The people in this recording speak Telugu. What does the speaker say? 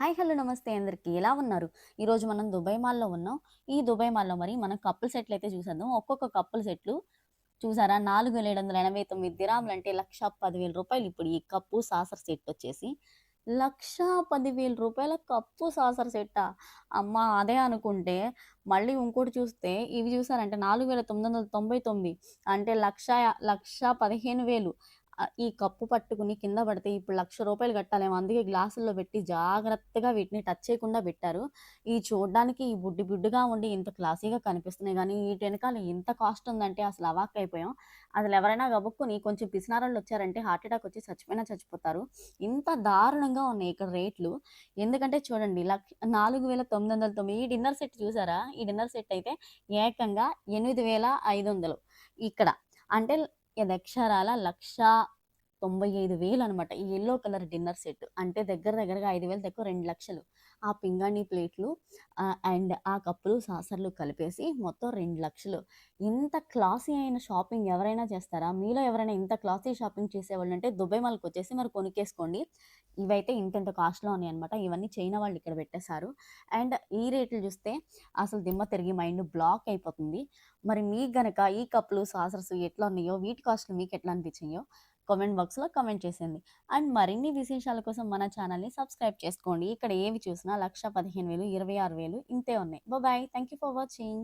హాయ్ హలో నమస్తే అందరికీ. ఎలా ఉన్నారు? ఈరోజు మనం దుబాయ్ మాల్లో ఉన్నాం. ఈ దుబాయ్ మాల్లో మరి మనం కప్పుల్ సెట్లు అయితే చూసేద్దాం. ఒక్కొక్క కప్పుల్ సెట్లు చూసారా? నాలుగు వేల ఏడు వందల ఎనభై తొమ్మిది దిరాములు అంటే లక్ష పదివేల రూపాయలు. ఇప్పుడు ఈ కప్పు సాసర్ సెట్ వచ్చేసి లక్ష పదివేల రూపాయల కప్పు సాసర్ సెట్టా అమ్మ అదే అనుకుంటే మళ్ళీ ఇంకోటి చూస్తే ఇవి చూసారంటే నాలుగు వేల తొమ్మిది వందల తొంభై తొమ్మిది అంటే లక్ష లక్ష పదిహేను వేలు. ఈ కప్పు పట్టుకుని కింద పడితే ఇప్పుడు లక్ష రూపాయలు కట్టాలేమో. అందుకే గ్లాసుల్లో పెట్టి జాగ్రత్తగా వీటిని టచ్ చేయకుండా పెట్టారు. ఈ చూడడానికి ఈ బుడ్డి బుడ్డిగా ఉండి ఇంత క్లాసీగా కనిపిస్తున్నాయి. కానీ వీటి వెనకాల ఇంత కాస్ట్ ఉందంటే అసలు అవాక్ అయిపోయాం. అసలు ఎవరైనా గబుక్కుని కొంచెం పిసినారాళ్ళు వచ్చారంటే హార్ట్ అటాక్ వచ్చి చచ్చిపోయినా చచ్చిపోతారు. ఇంత దారుణంగా ఉన్నాయి ఇక్కడ రేట్లు. ఎందుకంటే చూడండి లక్ష నాలుగు వేల తొమ్మిది వందల తొమ్మిది. ఈ డిన్నర్ సెట్ చూసారా? ఈ డిన్నర్ సెట్ అయితే ఏకంగా ఎనిమిది వేల ఐదు వందలు. ఇక్కడ అంటే వాక్య అక్షరాల లక్ష తొంభై ఐదు వేలు అనమాట. ఈ ఎల్లో కలర్ డిన్నర్ సెట్. అంటే దగ్గర దగ్గరగా ఐదు వేలు దగ్గర రెండు లక్షలు. ఆ పింగాణి ప్లేట్లు అండ్ ఆ కప్పులు సాసర్లు కలిపేసి మొత్తం రెండు లక్షలు. ఇంత క్లాసీ అయిన షాపింగ్ ఎవరైనా చేస్తారా? మీలో ఎవరైనా ఇంత క్లాసీ షాపింగ్ చేసేవాళ్ళు అంటే దుబాయ్ మాల్కి వచ్చేసి మరి కొనుక్కేసుకోండి. ఇవైతే ఇంత కాస్ట్లో ఉన్నాయి అనమాట. ఇవన్నీ చైనా వాళ్ళు ఇక్కడ పెట్టేశారు. అండ్ ఈ రేట్లు చూస్తే అసలు దిమ్మ తిరిగి మైండ్ బ్లాక్ అయిపోతుంది. మరి మీకు గనక ఈ కప్పులు సాసర్స్ ఎట్లా ఉన్నాయో వీటి కాస్ట్లు మీకు ఎట్లా అనిపించాయో కామెంట్ బాక్స్లో కామెంట్ చేసింది అండ్ మరిన్ని విశేషాల కోసం మన ఛానల్ని సబ్స్క్రైబ్ చేసుకోండి. ఇక్కడ ఏవి చూసినా లక్ష పదిహేను వేలు ఇరవై ఆరు వేలు ఇంతే ఉన్నాయి. Bye thank you for watching.